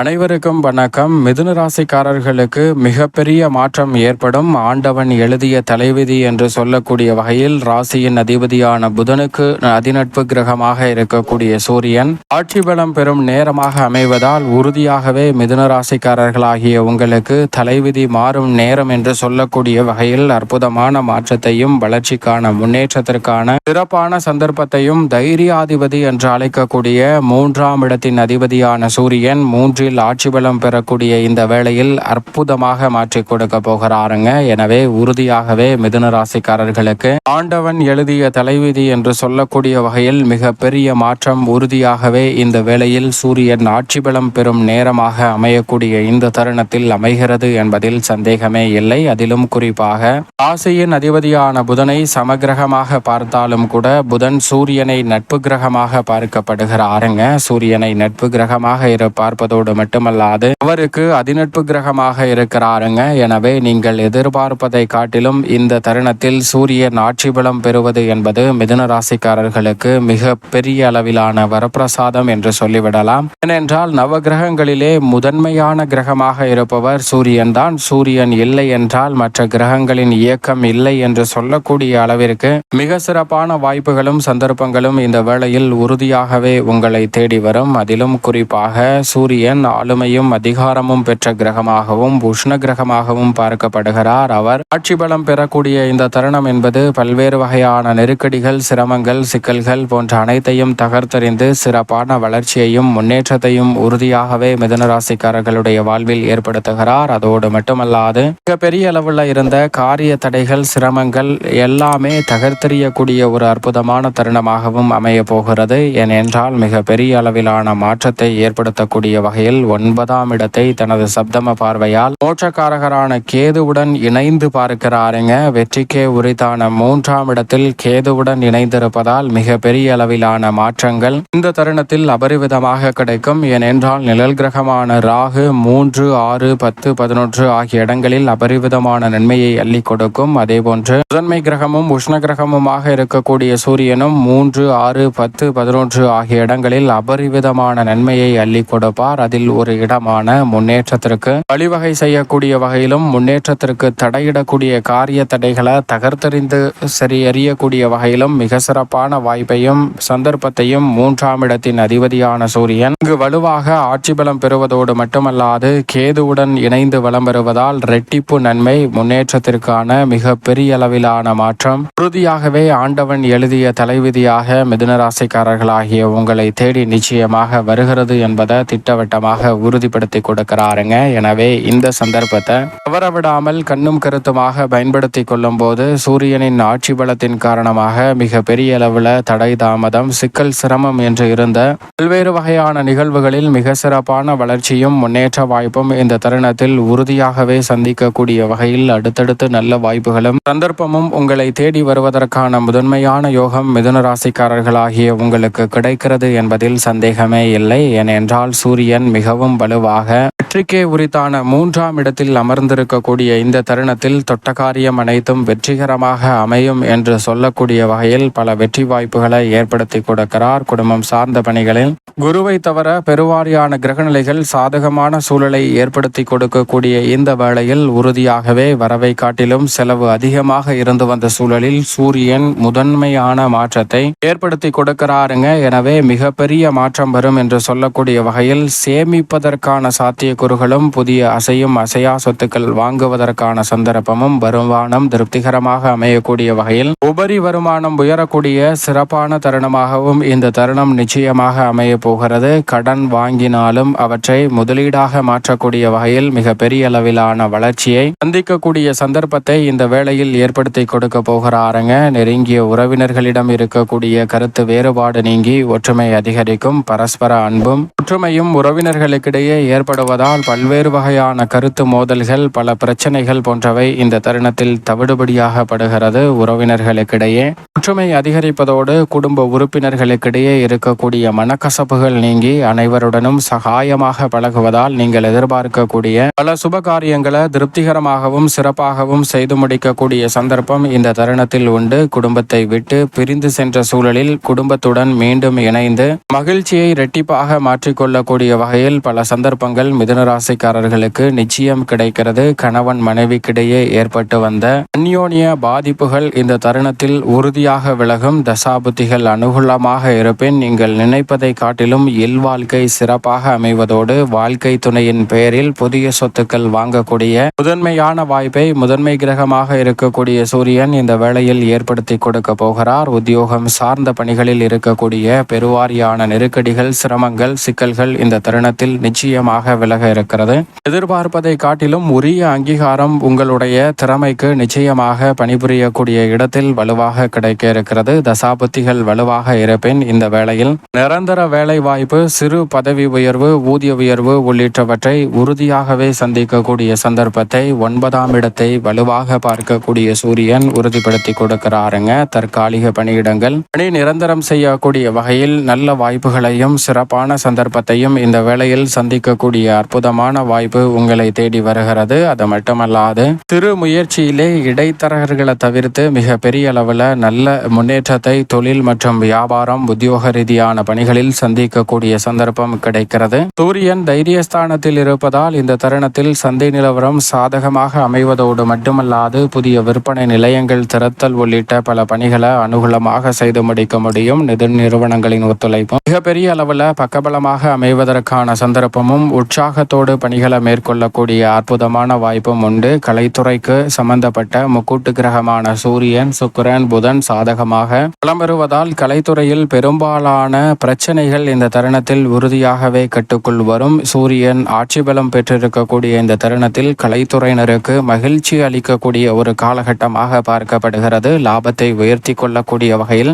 அனைவருக்கும் வணக்கம். மிதுன ராசிக்காரர்களுக்கு மிகப்பெரிய மாற்றம் ஏற்படும். ஆண்டவன் எழுதிய தலைவிதி என்று சொல்லக்கூடிய வகையில் ராசியின் அதிபதியான புதனுக்கு அதிநட்பு கிரகமாக இருக்கக்கூடிய சூரியன் ஆட்சி பலம் பெறும் நேரமாக அமைவதால் உறுதியாகவே மிதுன ராசிக்காரர்களாகிய உங்களுக்கு தலைவிதி மாறும் நேரம் என்று சொல்லக்கூடிய வகையில் அற்புதமான மாற்றத்தையும் வளர்ச்சிக்கான முன்னேற்றத்திற்கான சிறப்பான சந்தர்ப்பத்தையும் தைரியாதிபதி என்று அழைக்கக்கூடிய மூன்றாம் இடத்தின் அதிபதியான சூரியன் மூன்றில் ஆட்சி பலம் பெறக்கூடிய இந்த வேளையில் அற்புதமாக மாற்றி கொடுக்க போகிறாருங்க. எனவே உறுதியாகவே மிதுன ராசிக்காரர்களுக்கு ஆண்டவன் எழுதிய தலைவிதி என்று சொல்லக்கூடிய வகையில் மிக பெரிய மாற்றம் உறுதியாகவே இந்த வேளையில் சூரியன் ஆட்சி பலம் பெறும் நேரமாக அமையக்கூடிய இந்த தருணத்தில் அமைகிறது என்பதில் சந்தேகமே இல்லை. அதிலும் குறிப்பாக ராசியின் அதிபதியான புதனை சமகிரகமாக பார்த்தாலும் கூட புதன் சூரியனை நட்பு கிரகமாக பார்க்கப்படுகிறாருங்க. சூரியனை நட்பு கிரகமாக இரு பார்ப்பதோடு மட்டுமல்லாது அவருக்கு அதிநட்பு கிரகமாக இருக்கிறாருங்க. எனவே நீங்கள் எதிர்பார்ப்பதை காட்டிலும் இந்த தருணத்தில் சூரியன் ஆட்சி பலம் பெறுவது என்பது மிதுன ராசிக்காரர்களுக்கு மிக பெரிய அளவிலான வரப்பிரசாதம் என்று சொல்லிவிடலாம். ஏனென்றால் நவ கிரகங்களிலே முதன்மையான கிரகமாக இருப்பவர் சூரியன் தான். சூரியன் இல்லை என்றால் மற்ற கிரகங்களின் இயக்கம் இல்லை என்று சொல்லக்கூடிய அளவிற்கு மிக சிறப்பான வாய்ப்புகளும் சந்தர்ப்பங்களும் இந்த வேளையில் உறுதியாகவே உங்களை தேடி வரும். அதிலும் குறிப்பாக சூரியன் ஆளுமையும் அதிகாரமும் பெற்ற கிரகமாகவும் உஷ்ண கிரகமாகவும் பார்க்கப்படுகிறார் அவர். ஆட்சி பலம் பெறக்கூடிய இந்த தருணம் என்பது பல்வேறு வகையான நெருக்கடிகள் சிரமங்கள் சிக்கல்கள் போன்ற அனைத்தையும் தகர்த்தறிந்து சிறப்பான வளர்ச்சியையும் முன்னேற்றத்தையும் உறுதியாகவே மிதனராசிக்காரர்களுடைய வாழ்வில் ஏற்படுத்துகிறார். அதோடு மட்டுமல்லாது மிக பெரிய அளவில் இருந்த காரிய தடைகள் சிரமங்கள் எல்லாமே தகர்த்தெறியக்கூடிய ஒரு அற்புதமான தருணமாகவும் அமைய போகிறது. ஏனென்றால் மிக பெரிய அளவிலான மாற்றத்தை ஏற்படுத்தக்கூடிய வகையில் ஒன்பதாம் இடத்தை தனது சப்தம பார்வையால் மோட்சக்காரகரான கேதுவுடன் இணைந்து பார்க்கிறாருங்க. வெற்றிக்கே உரித்தான மூன்றாம் இடத்தில் கேதுவுடன் இணைந்திருப்பதால் மிக பெரிய அளவிலான மாற்றங்கள் இந்த தருணத்தில் அபரிவிதமாக கிடைக்கும். ஏனென்றால் நிழல் கிரகமான ராகு மூன்று ஆறு பத்து பதினொன்று ஆகிய இடங்களில் அபரிவிதமான நன்மையை அள்ளி கொடுக்கும். அதேபோன்று முதன்மை கிரகமும் உஷ்ண கிரகமுமாக இருக்கக்கூடிய சூரியனும் மூன்று ஆறு பத்து பதினொன்று ஆகிய இடங்களில் அபரிவிதமான நன்மையை அள்ளி கொடுப்பார். அதில் ஒரு இடமான முன்னேற்றத்திற்கு வழிவகை செய்யக்கூடிய வகையிலும் முன்னேற்றத்திற்கு தடையிடக்கூடிய காரிய தடைகளை தகர்த்தெறிந்து சரி எறியக்கூடிய வகையிலும் மிக சிறப்பான வாய்ப்பையும் சந்தர்ப்பத்தையும் மூன்றாம் இடத்தின் அதிபதியான சூரியன் இங்கு வலுவாக ஆட்சி பலம் பெறுவதோடு மட்டுமல்லாது கேதுவுடன் இணைந்து வலம் பெறுவதால் ரெட்டிப்பு நன்மை முன்னேற்றத்திற்கான மிக பெரிய அளவிலான மாற்றம். உறுதியாகவே ஆண்டவன் எழுதிய தலைவிதியாக மிதுனராசிக்காரர்களாகிய உங்களை தேடி நிச்சயமாக வருகிறது என்பதை திட்டவட்டமாக உறுதிப்படுத்தி கொடுக்கிறாருங்க. எனவே இந்த சந்தர்ப்பத்தை தவறவிடாமல் கண்ணும் கருத்துமாக பயன்படுத்தி கொள்ளும் போது சூரியனின் ஆட்சி பலத்தின் காரணமாக மிக பெரிய அளவில் தடை தாமதம் சிக்கல் சிரமம் என்று இருந்த பல்வேறு வகையான நிகழ்வுகளில் மிக சிறப்பான வளர்ச்சியும் முன்னேற்ற வாய்ப்பும் இந்த தருணத்தில் உறுதியாகவே சந்திக்கக்கூடிய வகையில் அடுத்தடுத்து நல்ல வாய்ப்புகளும் சந்தர்ப்பமும் உங்களை தேடி வருவதற்கான முதன்மையான யோகம் மிதுன ராசிக்காரர்களாகிய உங்களுக்கு கிடைக்கிறது என்பதில் சந்தேகமே இல்லை. ஏனென்றால் சூரியன் மிகவும் வலுவாக வெற்றிக்கே உரித்தான மூன்றாம் இடத்தில் அமர்ந்திருக்கக்கூடிய இந்த தருணத்தில் தொட்ட காரியம் அனைத்தும் வெற்றிகரமாக அமையும் என்று சொல்லக்கூடிய வகையில் பல வெற்றி வாய்ப்புகளை ஏற்படுத்தி கொடுக்கிறார் குடும்பம் சார்ந்த பணிகளில். குருவை தவிர பெருவாரியான கிரகநிலைகள் சாதகமான சூழலை ஏற்படுத்தி கொடுக்கக்கூடிய இந்த வேளையில் உறுதியாகவே வரவை காட்டிலும் செலவு அதிகமாக இருந்து வந்த சூழலில் சூரியன் முதன்மையான மாற்றத்தை ஏற்படுத்தி கொடுக்கிறாருங்க. எனவே மிகப்பெரிய மாற்றம் வரும் என்று சொல்லக்கூடிய வகையில் சேமிப்பதற்கான சாத்தியக்கூறுகளும் புதிய அசையும் அசையா சொத்துக்கள் வாங்குவதற்கான சந்தர்ப்பமும் வருமானம் திருப்திகரமாக அமையக்கூடிய வகையில் உபரி வருமானம் உயரக்கூடிய சிறப்பான தருணமாகவும் இந்த தருணம் நிச்சயமாக அமைய போகிறது. கடன் வாங்கினாலும் அவற்றை முதலீடாக மாற்றக்கூடிய வகையில் மிக பெரிய அளவிலான வளர்ச்சியை சந்திக்கக்கூடிய சந்தர்ப்பத்தை இந்த வேளையில் ஏற்படுத்தி கொடுக்க போகிறாருங்க. நெருங்கிய உறவினர்களிடம் இருக்கக்கூடிய கருத்து வேறுபாடு நீங்கி ஒற்றுமை அதிகரிக்கும் பரஸ்பர அன்பும் ஒற்றுமையும் உறவினர்களுக்கிடையே ஏற்படுவதால் பல்வேறு வகையான கருத்து மோதல்கள் பல பிரச்சனைகள் போன்றவை இந்த தருணத்தில் தவிடுபடியாக படுகிறது உறவினர்களுக்கிடையே. ஒற்றுமை அதிகரிப்பதோடு குடும்ப உறுப்பினர்களுக்கிடையே இருக்கக்கூடிய மனக்கசப்புகள் நீங்கி அனைவருடனும் சகாயமாக பழகுவதால் நீங்கள் எதிர்பார்க்கக்கூடிய பல சுப காரியங்களை திருப்திகரமாகவும் சிறப்பாகவும் செய்து முடிக்கக்கூடிய சந்தர்ப்பம் இந்த தருணத்தில் உண்டு. குடும்பத்தை விட்டு பிரிந்து சென்ற சூழலில் குடும்பத்துடன் மீண்டும் இணைந்து மகிழ்ச்சியை இரட்டிப்பாக மாற்றிக்கொள்ளக்கூடிய வகையில் பல சந்தர்ப்பங்கள் மிதுனராசிக்காரர்களுக்கு நிச்சயம் கிடைக்கிறது. கணவன் மனைவிக்கிடையே ஏற்பட்டு வந்த அந்யோனிய பாதிப்புகள் இந்த தருணத்தில் உறுதியாக விலகும். தசாபுத்திகள் அனுகூலமாக இருப்பின் நீங்கள் நினைப்பதை காட்டிலும் இல்வாழ்க்கை சிறப்பாக அமைவதோடு வாழ்க்கை துணையின் பெயரில் புதிய சொத்துக்கள் வாங்கக்கூடிய முதன்மையான வாய்ப்பை முதன்மை கிரகமாக இருக்கக்கூடிய சூரியன் இந்த வேளையில் ஏற்படுத்தி கொடுக்க போகிறார். உத்தியோகம் சார்ந்த பணிகளில் இருக்கக்கூடிய பெருவாரியான நெருக்கடிகள் சிரமங்கள் சிக்கல்கள் இந்த தருணத்தில் நிச்சயமாக விலக இருக்கிறது. எதிர்பார்ப்பதை காட்டிலும் உரிய அங்கீகாரம் உங்களுடைய திறமைக்கு நிச்சயமாக பணிபுரியக்கூடிய இடத்தில் வலுவாக கிடைக்க இருக்கிறது. தசாபுத்திகள் வலுவாக இருப்பின் இந்த வேளையில் நிரந்தர வேலை வாய்ப்பு சிறு பதவி உயர்வு ஊதிய உயர்வு உள்ளிட்டவற்றை உறுதியாகவே சந்திக்கக்கூடிய சந்தர்ப்பத்தை ஒன்பதாம் இடத்தை வலுவாக பார்க்கக்கூடிய சூரியன் உறுதிப்படுத்தி கொடுக்கிறாருங்க. தற்காலிக பணியிடங்கள். பணி நிரந்தரம் செய்யக்கூடிய வகையில் நல்ல வாய்ப்புகளையும் சிறப்பான சந்தர்ப்பத்தையும் இந்த வேலை வேளையில் சந்திக்கக்கூடிய அற்புதமான வாய்ப்பு உங்களை தேடி வருகிறது. அது மட்டுமல்லாது திரு முயற்சியிலே இடைத்தரகர்களை தவிர்த்து மிக பெரிய அளவில் நல்ல முன்னேற்றத்தை தொழில் மற்றும் வியாபாரம் உத்தியோக ரீதியான பணிகளில் சந்திக்கக்கூடிய சந்தர்ப்பம் கிடைக்கிறது. சூரியன் தைரியஸ்தானத்தில் இருப்பதால் இந்த தருணத்தில் சந்தை நிலவரம் சாதகமாக அமைவதோடு மட்டுமல்லாது புதிய விற்பனை நிலையங்கள் திறத்தல் உள்ளிட்ட பல பணிகளை அனுகூலமாக செய்து முடிக்க முடியும். நிதி நிறுவனங்களின் ஒத்துழைப்பும் மிகப்பெரிய அளவில் பக்கபலமாக அமைவதற்கான சந்தர்ப்பமும் உற்சாகத்தோடு பணிகளை மேற்கொள்ளக்கூடிய அற்புதமான வாய்ப்பும் உண்டு. கலைத்துறைக்கு சம்பந்தப்பட்ட முக்கூட்டு கிரகமான சூரியன் சுக்கிரன் புதன் சாதகமாக புலம்பெறுவதால் கலைத்துறையில் பெரும்பாலான பிரச்சனைகள் இந்த தருணத்தில் உறுதியாகவே கட்டுக்குள் வரும். சூரியன் ஆட்சி பலம் பெற்றிருக்கக்கூடிய இந்த தருணத்தில் கலைத்துறையினருக்கு மகிழ்ச்சி அளிக்கக்கூடிய ஒரு காலகட்டமாக பார்க்கப்படுகிறது. லாபத்தை உயர்த்தி கொள்ளக்கூடிய வகையில்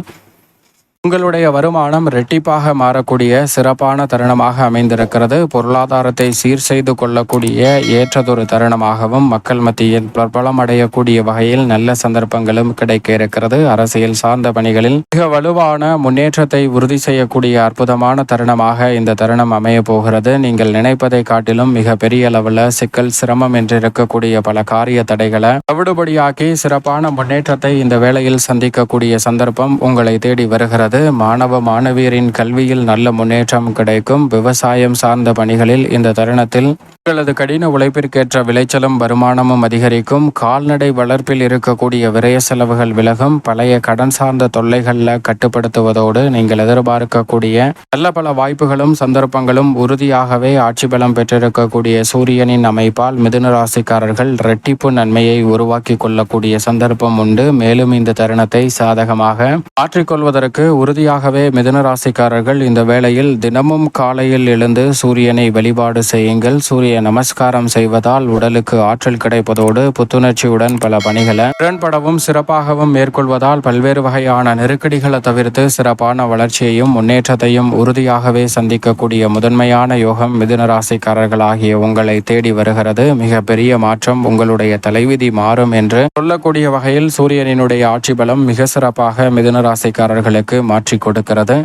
உங்களுடைய வருமானம் ரெட்டிப்பாக மாறக்கூடிய சிறப்பான தருணமாக அமைந்திருக்கிறது. பொருளாதாரத்தை சீர் செய்து கொள்ளக்கூடிய ஏற்றதொரு தருணமாகவும் மக்கள் மத்தியில் பிரபலம் அடையக்கூடிய வகையில் நல்ல சந்தர்ப்பங்களும் கிடைக்க இருக்கிறது. அரசியல் சார்ந்த பணிகளில் மிக வலுவான முன்னேற்றத்தை உறுதி செய்யக்கூடிய அற்புதமான தருணமாக இந்த தருணம் அமைய போகிறது. நீங்கள் நினைப்பதை காட்டிலும் மிக பெரிய அளவில் சிக்கல் சிரமம் என்று இருக்கக்கூடிய பல காரிய தடைகளை தவிடுபடியாக்கி சிறப்பான முன்னேற்றத்தை இந்த வேளையில் சந்திக்கக்கூடிய சந்தர்ப்பம் உங்களை தேடி வருகிறது. மாணவ மாணவியரின் கல்வியில் நல்ல முன்னேற்றம் கிடைக்கும். விவசாயம் சார்ந்த பணிகளில் இந்த தருணத்தில் உங்களது கடின உழைப்பிற்கேற்ற விளைச்சலும் வருமானமும் அதிகரிக்கும். கால்நடை வளர்ப்பில் இருக்கக்கூடிய விரய செலவுகள் விலகும். பழைய கடன் சார்ந்த தொல்லைகளில் கட்டுப்படுத்துவதோடு நீங்கள் எதிர்பார்க்கக்கூடிய நல்ல பல வாய்ப்புகளும் சந்தர்ப்பங்களும் உறுதியாகவே ஆட்சி பலம் பெற்றிருக்கக்கூடிய சூரியனின் அமைப்பால் மிதுன ராசிக்காரர்கள் இரட்டிப்பு நன்மையை உருவாக்கி கொள்ளக்கூடிய சந்தர்ப்பம் உண்டு. மேலும் இந்த தருணத்தை சாதகமாக மாற்றிக்கொள்வதற்கு உறுதியாகவே மிதுன ராசிக்காரர்கள் இந்த வேளையில் தினமும் காலையில் எழுந்து சூரியனை வழிபாடு செய்யுங்கள். சூரிய நமஸ்காரம் செய்வதால் உடலுக்கு ஆற்றல் கிடைப்பதோடு புத்துணர்ச்சியுடன் பல பணிகளை திறன்படவும் சிறப்பாகவும் மேற்கொள்வதால் பல்வேறு வகையான நெருக்கடிகளை தவிர்த்து சிறப்பான வளர்ச்சியையும் முன்னேற்றத்தையும் உறுதியாகவே சந்திக்கக்கூடிய முதன்மையான யோகம் மிதுன ராசிக்காரர்கள் ஆகிய உங்களை தேடி வருகிறது. மிக பெரிய மாற்றம் உங்களுடைய தலைவிதி மாறும் என்று சொல்லக்கூடிய வகையில் சூரியனினுடைய ஆட்சி பலம் மிக சிறப்பாக மிதுன ராசிக்காரர்களுக்கு மாற்றி கொடுக்கிறது.